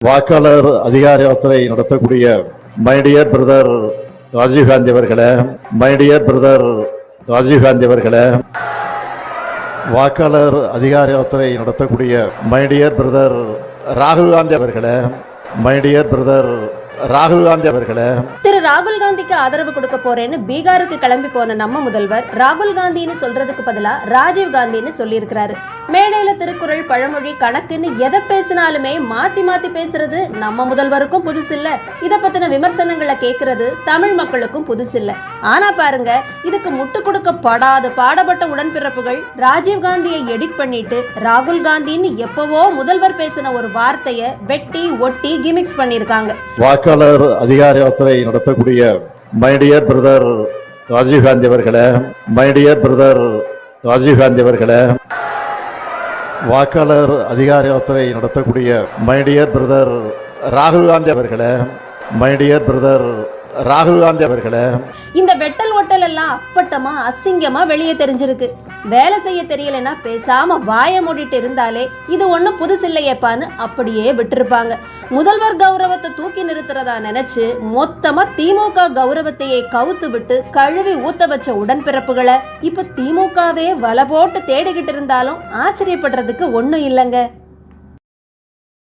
வாக்காளர் அதிகார யாத்திரை நடத்தக்கூடிய மைடியர் பிரதர் ராஜீவ்காந்தி அவர்களே மைடியர் பிரதர் ராஜீவ்காந்தி அவர்களே வாக்காளர் அதிகார யாத்திரை நடத்தக்கூடிய மைடியர் பிரதர் ராகுல் காந்தி அவர்களே மைடியர் பிரதர் ராகுல் காந்தி அவர்களே. திரு ராகுல் காந்திக்கு ஆதரவு கொடுக்க போறேன்னு பீகாருக்கு கிளம்பி போன நம்ம முதல்வர் ராகுல் காந்தின்னு சொல்றதுக்கு பதிலா ராஜீவ் காந்தின்னு சொல்லியிருக்கிறாரு. மேடையில திருக்குறள் பழமொழி கணக்குன்னு எதை பேசினாலுமே மாத்தி மாத்தி பேசுறது நம்ம முதல்வருக்கும் புதுசு இல்ல. இத பத்தின விமர்சனங்களை கேக்குறது தமிழ் மக்களுக்கும் புதுசில்ல ஆனா பாருங்க இதுக்கு முட்டு கொடுக்கப்படாத பாடப்பட்ட உடன்பிறப்புகள் ராஜீவ் காந்தியை எடிட் பண்ணிட்டு ராகுல் காந்தின்னு எப்பவோ முதல்வர் பேசின ஒரு வார்த்தைய வெட்டி ஒட்டி கிமிக்ஸ் பண்ணிருக்காங்க. வாக்காளர் அதிகார யாத்திரை நடத்தக்கூடிய மைடியர் பிரதர் ராஜீவ்காந்தி அவர்களே மைடியர் பிரதர் ராஜீவ்காந்தி அவர்களே வாக்காளர் அதிகார யாத்திரை நடத்தக்கூடிய மைடியர் பிரதர் ராகுல் காந்தி அவர்களே மைடியர் பிரதர் ராகுல் காந்தி அவர்களே. இந்த வெட்டல் ஒட்டல் எல்லாம் அப்பட்டமா அசிங்கமா வெளியே தெரிஞ்சிருக்கு. வேலை செய்ய தெரியலனா பேசாம வாய மூடிட்டு இருந்தாலே இது ஒன்றும் புதுசில்லையேப்பான்னு அப்படியே விட்டிருப்பாங்க. முதல்வர் கௌரவத்தை தூக்கி நிறுத்துறதா நினைச்சு மொத்தமா திமுக கௌரவத்தையே கவுத்து விட்டு கழுவி ஊத்த வச்ச உடன்பிறப்புகளை இப்ப திமுகவே வலை போட்டு தேடிக்கிட்டு இருந்தாலும் ஆச்சரியப்படுறதுக்கு ஒன்றும் இல்லைங்க.